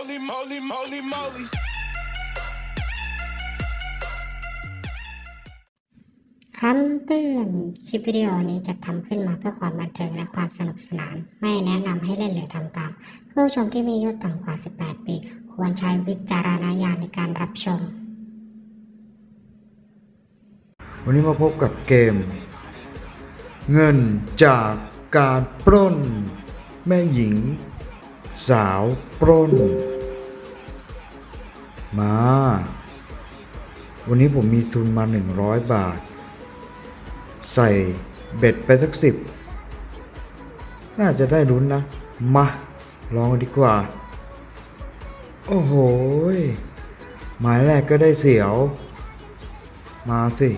Holy moly, moly, moly. คำเตือน คลิปวิดีโอนี้จะทำขึ้นมาเพื่อความบันเทิงและความสนุกสนาน ไม่แนะนำให้เล่นหรือทำตาม ผู้ชมที่มีอายุต่ำกว่า 18 ปี ควรใช้วิจารณญาณในการรับชม วันนี้มาพบกับเกม เงินจากการปล้น แม่หญิง สาวปล้น มา วันนี้ผมมีทุนมา 100 บาท ใส่เบ็ดไปสักสิบน่าจะได้ลุ้นนะ มา ลองดีกว่า โอ้โห หมายแรกก็ได้เสียว มาสิ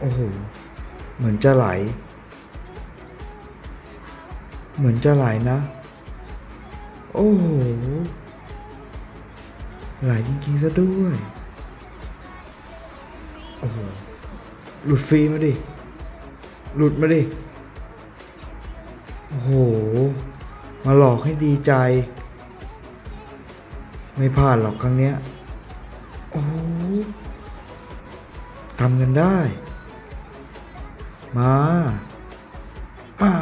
โอ้โห เหมือนจะไหล เหมือนจะไหลนะ โอ้โห ไหลจริงๆซะด้วย โอ้โห หลุดฟรีมาดิ หลุดมาดิ โอ้โห มาหลอกให้ดีใจ ไม่พลาดหรอกครั้งเนี้ย โอ้ทำกันได้ มา มา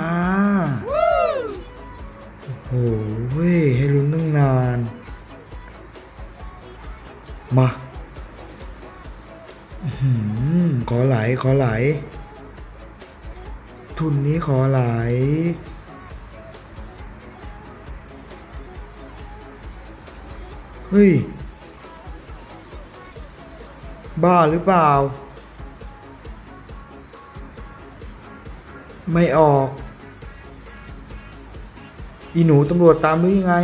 โอ้โหเว้ยให้ลุ้นตั้งนาน มาอื้อหือขอไหลขอไหล ทุนนี้ขอไหล เฮ้ย บ้าหรือเปล่า ไม่ออก อีหนูตำรวจตามหรือยังไง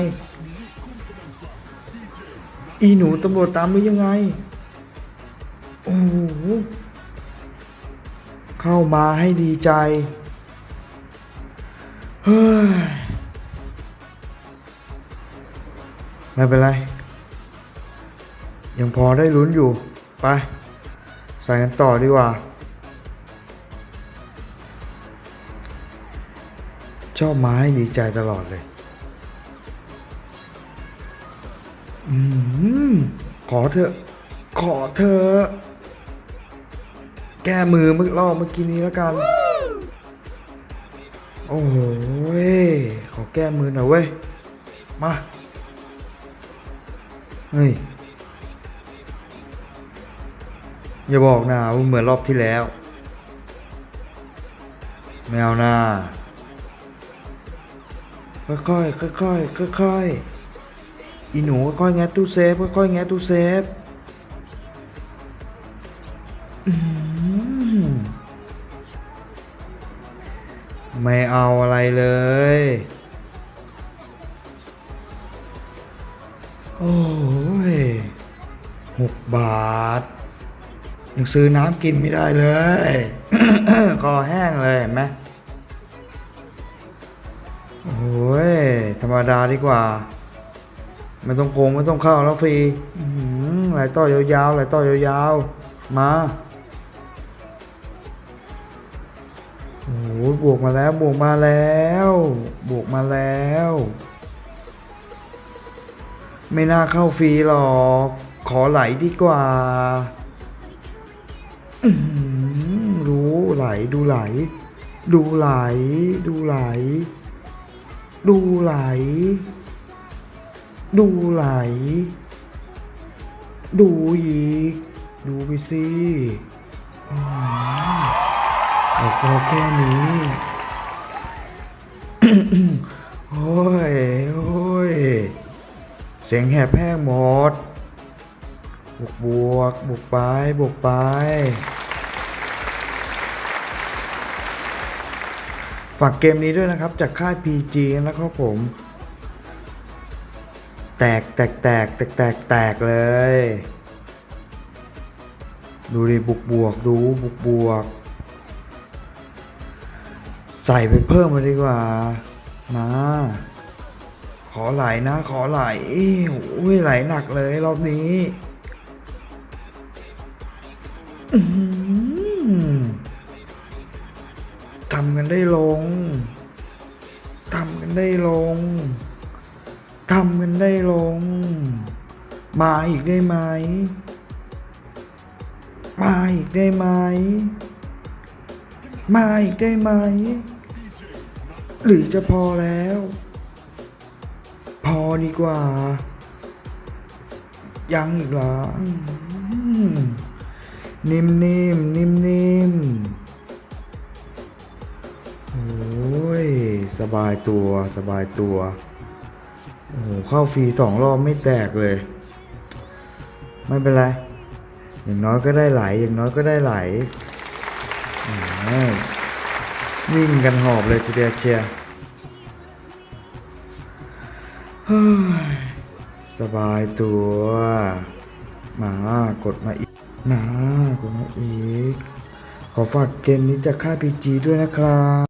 อีหนูตำรวจตามหรือยังไง โอ้โห เข้ามาให้ดีใจ เฮ้ย ไม่เป็นไร ยังพอได้ลุ้นอยู่ ไป ใส่กันต่อดีกว่า ชอบมาให้ดีใจตลอดเลย อืมขอเถอะ ขอเถอะแก้มือเมื่อรอบเมื่อกี้นี้แล้วกัน โอ้โหขอแก้มือหน่อยเว้ย มา เฮ้ย อย่าบอกนะว่าเหมือนรอบที่แล้วไม่เอานะค่อยๆค่อยๆค่อยๆ อีหนูค่อยแงะตู้เซฟค่อยแงะตู้เซฟไม่เอาอะไรเลย โอ้ยหกบาท ยังซื้อน้ำกินไม่ได้เลยคอแห้งเลยเห็นไหมโอ้ย ธรรมดาดีกว่า ไม่ต้องโกงไม่ต้องเข้าแล้วฟรีอื้อหือไหลต่อยาวๆไหลต่อยาวๆ มาโอ้โหบวกมาแล้วบวกมาแล้ว บวกมาแล้ว ไม่น่าเข้าฟรีหรอก ขอไหลดีกว่าอื้อหือรู้ไหลดูไหล ดูไหล ดูไหล ดูไหล ดูไหล ดูอีก ดูไปสิอื้อหือเอาพอแค่นี้โอ้ย โอ้ย เสียงแหบแห้งหมดบวกบวกบวกไปบวกไป ฝากเกมนี้ด้วยนะครับ จากค่าย PG นะครับผม แตกแตกแตกแตกแตกแตกเลย ดูดิบวกบวกดูบวกบวก ใส่ไปเพิ่มมาดีกว่า มา ขอไหลนะ ขอไหลโอ้ยไหลหนักเลยรอบนี้ทำกันได้ลง ทำกันได้ลง ทำกันได้ลง มาอีกได้ไหม มาอีกได้ไหม มาอีกได้ไหม หรือจะพอแล้ว พอดีกว่า ยังอีกเหรออืมนิ่มๆ นิ่มๆ โอ้ย สบายตัว สบายตัว โอ้โหเข้าฟรีสองรอบไม่แตกเลย ไม่เป็นไร อย่างน้อยก็ได้ไหล อย่างน้อยก็ได้ไหลวิ่งกันหอบเลยทีเดียวเชียร์สบายตัว มากดมาอีกมากดมาอีก ขอฝากเกมนี้จากค่าพีจีด้วยนะครับ